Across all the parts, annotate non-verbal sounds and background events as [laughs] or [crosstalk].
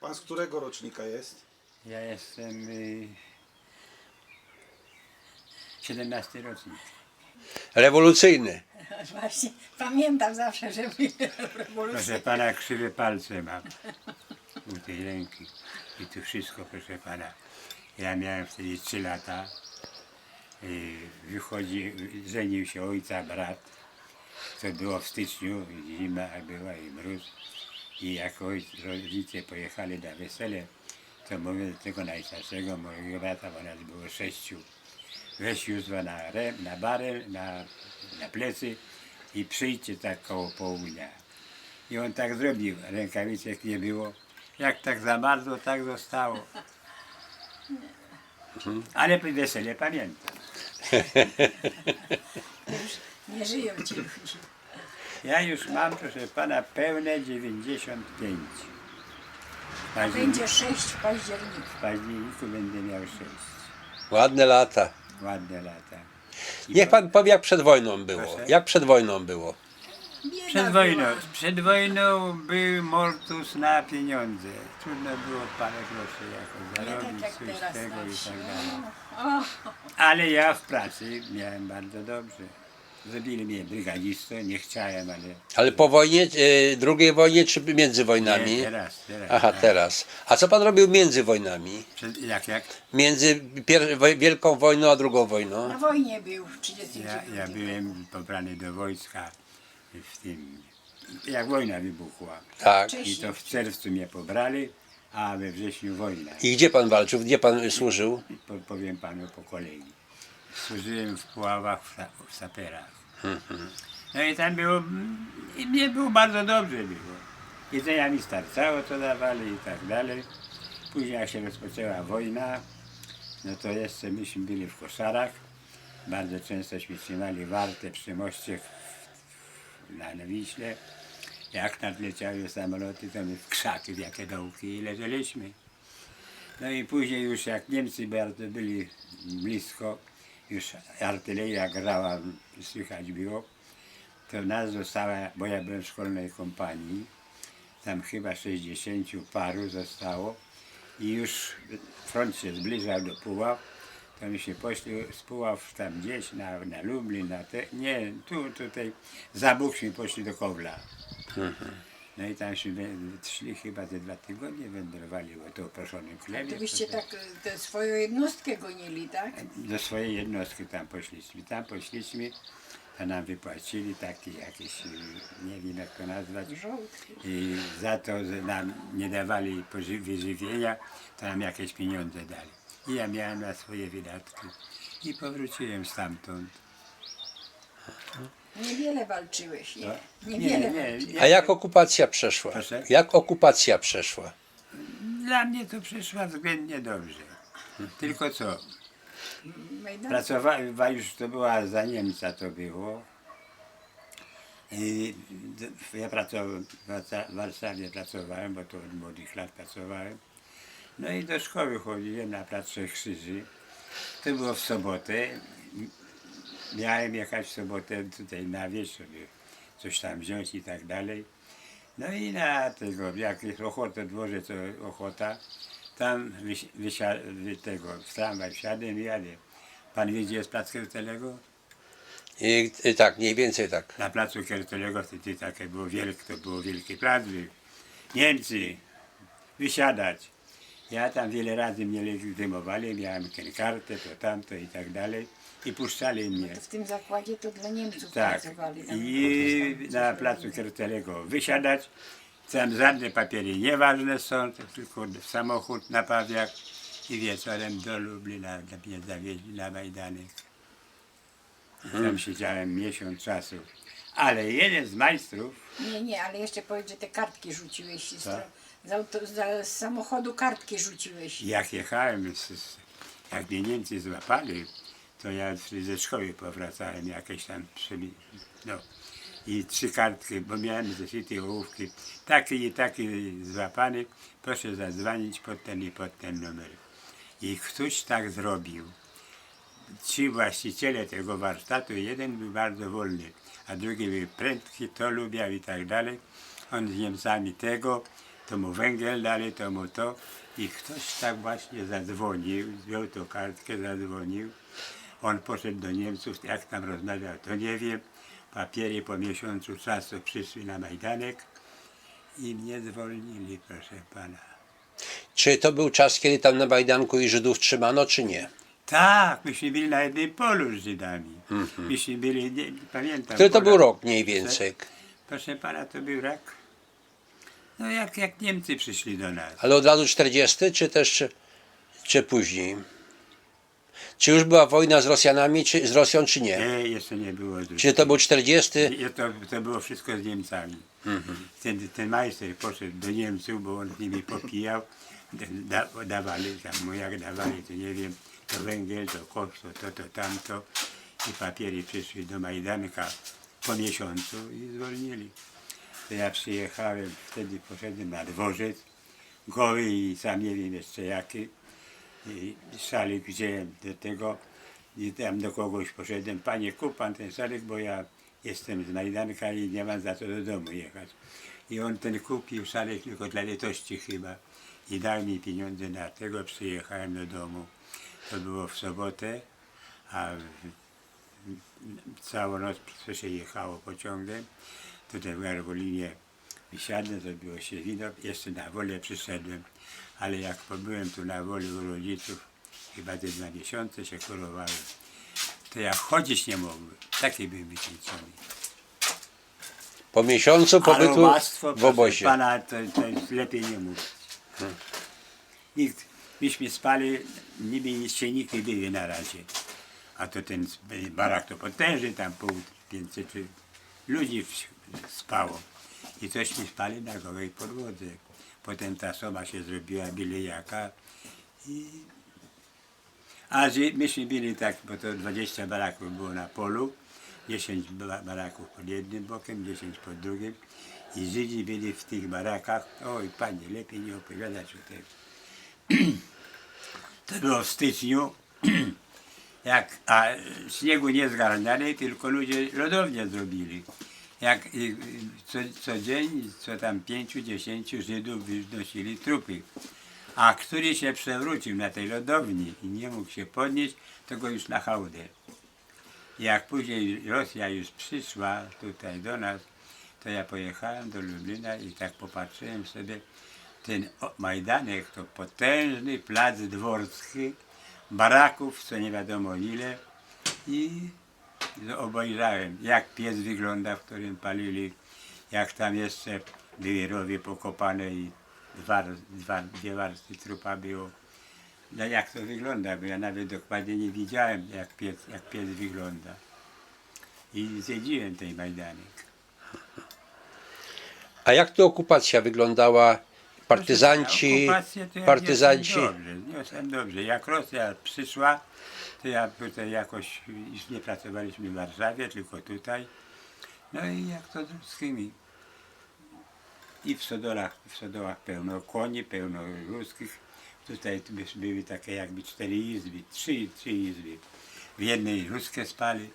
Pan z którego rocznika jest? Ja jestem y, 17 rocznik. Rewolucyjny. [laughs] Właśnie pamiętam zawsze, że były Proszę rewolucje. pana, krzywe palce mam u tej ręki. I tu wszystko, proszę pana. Ja miałem wtedy 3 lata. Y, Wychodzi, żenił się ojca brat. To było w styczniu, zima była i mróz. I jak rodzice pojechali na wesele, to mówię do tego najstarszego mojego brata, bo nas było sześciu. Weź józwa na, na barel, na, na plecy i przyjdźcie tak koło południa. I on tak zrobił, rękawiczek nie było. Jak tak zamarzło, tak zostało. Ale wesele pamiętam. Nie żyją ci ludzie. Ja już mam, proszę pana, pełne 95. W A październiku, będzie sześć w październiku. w październiku będę miał 6. Ładne lata. Ładne lata. I Niech pan powie, jak przed wojną było. Proszę? Jak przed wojną było? Bieda Przed wojną, była. przed wojną był mortus na pieniądze. Trudno było parę groszy jako Nie tak zarobić, jak coś teraz tego i nasi. tak dalej. O, Ale ja w pracy miałem bardzo dobrze. Zrobili mnie brygadzistą, nie chciałem, ale Ale po wojnie, e, drugiej wojnie czy między wojnami? nie, teraz, teraz. Aha, tak. teraz. A co pan robił między wojnami? Przed, jak, jak? Między pier- woj- Wielką Wojną a drugą wojną? na wojnie był w 39 Ja, ja byłem pobrany do wojska w tym, jak wojna wybuchła. Tak. I to w czerwcu mnie pobrali, a we wrześniu wojna. I gdzie pan walczył? Gdzie pan służył? Po, powiem panu po kolei. Służyłem w Puławach, w, sa- w saperach. No i tam było, i mnie było bardzo dobrze było. Jedzenia mi starczało, to dawali i tak dalej. Później jak się rozpoczęła wojna, no to jeszcze myśmy byli w koszarach. Bardzo częstośmy trzymali wartę przy moście na, Wiśle. Jak nadleciały samoloty, to my w krzaki, w jakie dołki leżeliśmy. No i później już jak Niemcy bardzo byli blisko, już artyleria grała, słychać było, to nas została, bo ja byłem w szkolnej kompanii, tam chyba 60 paru zostało. I już front się zbliżał do Puław, to my się poszli z Puław tam gdzieś na, na Lublin, na te, nie, tu, tutaj, za Buchśmy poszli do Kowla. No i tamśmy szli chyba ze dwa tygodnie, wędrowali, bo to. To byście to- tak e, tę swoją jednostkę gonili, tak? do swojej jednostki tam poszliśmy. Tam poszliśmy, to nam wypłacili takie jakieś, y, nie wiem jak to nazwać, i za to, że nam nie dawali poży- wyżywienia, to nam jakieś pieniądze dali. I ja miałem na swoje wydatki. I powróciłem stamtąd. Niewiele walczyłeś, nie? No. Niewiele Nie, nie, walczyłeś. nie. A jak okupacja przeszła? Proszę? Jak okupacja przeszła? Dla mnie to przeszła względnie dobrze. Tylko co, Majdan? Pracowałem, już to była za Niemca to było. I d- ja pracowałem, w Warszawie pracowałem, bo to od młodych lat pracowałem. No i do szkoły chodziłem na Plac Trzech Krzyży. To było w sobotę. Miałem jechać w sobotę tutaj na wieś sobie coś tam wziąć i tak dalej. No i na tego, jak jest ochota, dworze to ochota, tam wysi, wysia, wy, tego, w tramwaj wsiadłem i jadę. Pan wie, gdzie jest plac Kertelego? I, i tak, mniej więcej tak. Na placu Kertelego wtedy takie było wielkie, to było wielki plac. był. Niemcy, wysiadać. Ja tam wiele razy mnie legitymowali, miałem tę kartę, to tamto i tak dalej. I puszczali mnie. To w tym zakładzie to dla Niemców Tak. pracowali. tam I na placu Kertelego wysiadać. Tam żadne papiery nieważne są, to tylko samochód na pawiak i wieczorem do Lublina dla mnie zawieźli na Majdanek. I tam siedziałem miesiąc czasu. Ale jeden z majstrów, Nie, nie, ale jeszcze powiedz, że te kartki rzuciłeś. Z, auto, z, z samochodu kartki rzuciłeś. jak jechałem, z, z, jak mnie Niemcy złapali, to ja ze szkoły powracałem jakieś tam trzy, no. I trzy kartki, bo miałem zeszyty ołówki. Taki i taki złapany, proszę zadzwonić pod ten i pod ten numer. I ktoś tak zrobił. Ci właściciele tego warsztatu, jeden był bardzo wolny, a drugi był prędki, to lubiał i tak dalej. On z Niemcami tego, to mu węgiel dali, to mu to. I ktoś tak właśnie zadzwonił, wziął tą kartkę, zadzwonił. On poszedł do Niemców, jak tam rozmawiał, to nie wiem. Papiery po miesiącu czasu przyszły na Majdanek i mnie zwolnili, proszę pana. Czy to był czas, kiedy tam na Majdanku i Żydów trzymano, czy nie? Tak, myśmy byli na jednym polu z Żydami. Myśmy byli, nie, nie pamiętam. Który to był rok mniej więcej? Proszę pana, to był rok. No jak, jak Niemcy przyszli do nas. Ale od lat 40, czy też czy, czy później? Czy już była wojna z Rosjanami, czy z Rosją, czy nie? Nie, jeszcze nie było. Czy to był 40? Nie, To, to było wszystko z Niemcami. Ten, ten majster poszedł do Niemców, bo on z nimi popijał. Da, dawali tam mu jak dawali, to nie wiem, to węgiel, to koks, to to, to tamto. I papiery przyszły do Majdanka po miesiącu i zwolnili. To ja przyjechałem, wtedy poszedłem na dworzec, goły i sam nie wiem jeszcze jaki. I szalik wziąłem do tego i tam do kogoś poszedłem, panie kup pan ten szalik, bo ja jestem z Majdanka i nie mam za co do domu jechać. I on ten kupił szalik tylko dla litości chyba i dał mi pieniądze na tego, przyjechałem do domu. To było w sobotę, a całą noc się jechało pociągiem, tutaj w Garwolinie wysiadłem, zrobiło się wino, jeszcze na wolę przyszedłem, ale jak pobyłem tu na woli u rodziców, chyba te dwa miesiące się chorowałem, to ja chodzić nie mogłem, taki byłem wycieńczony. Po miesiącu pobytu łactwo, w proszę obozie. Pana, to, to lepiej nie mówić. Nikt, myśmy spali, niby jeszcze nikt nie były na razie. A to ten barak to potężny, tam pół, 500 ludzi w- spało. I tośmy spali na gołej podłodze. Potem ta soba się zrobiła byle jaka. I... A że myśmy byli tak, bo to 20 baraków było na polu, 10 ba- baraków pod jednym bokiem, 10 pod drugim. I Żydzi byli w tych barakach. Oj, panie, lepiej nie opowiadać o tym. [clears throat] To było w styczniu, [clears throat] jak, a śniegu nie zgarniali, tylko ludzie lodownie zrobili. Jak y, co, co dzień, co tam pięciu, dziesięciu Żydów wynosili trupy. A który się przewrócił na tej lodowni i nie mógł się podnieść, to go już na hałdę. Jak później Rosja już przyszła tutaj do nas, to ja pojechałem do Lublina i tak popatrzyłem sobie, ten Majdanek to potężny plac dworski, baraków, co nie wiadomo ile i obejrzałem, jak piec wygląda, w którym palili, jak tam jeszcze były rowie pokopane i dwa, dwa, dwie warstwy trupa było. No jak to wygląda, bo ja nawet dokładnie nie widziałem, jak piec, jak piec wygląda. I zjedziłem tej Majdanek. A jak to okupacja wyglądała? Partyzanci, Okupację to ja partyzanci. Niosłem dobrze, niosłem dobrze. Jak Rosja przyszła, to ja tutaj jakoś już nie pracowaliśmy w Warszawie, tylko tutaj. No i jak to z ruskimi. I w Sodolach, w Sodołach pełno koni, pełno ruskich. Tutaj były takie jakby cztery izby, trzy, trzy izby. W jednej ruskie spali.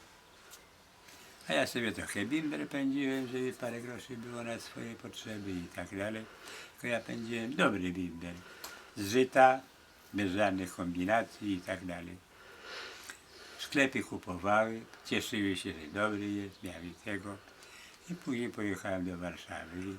A ja sobie trochę bimber pędziłem, żeby parę groszy było na swoje potrzeby i tak dalej. Tylko ja pędziłem dobry bimber. Z żyta, bez żadnych kombinacji i tak dalej. Sklepy kupowały, cieszyły się, że dobry jest, miały tego. I później pojechałem do Warszawy. i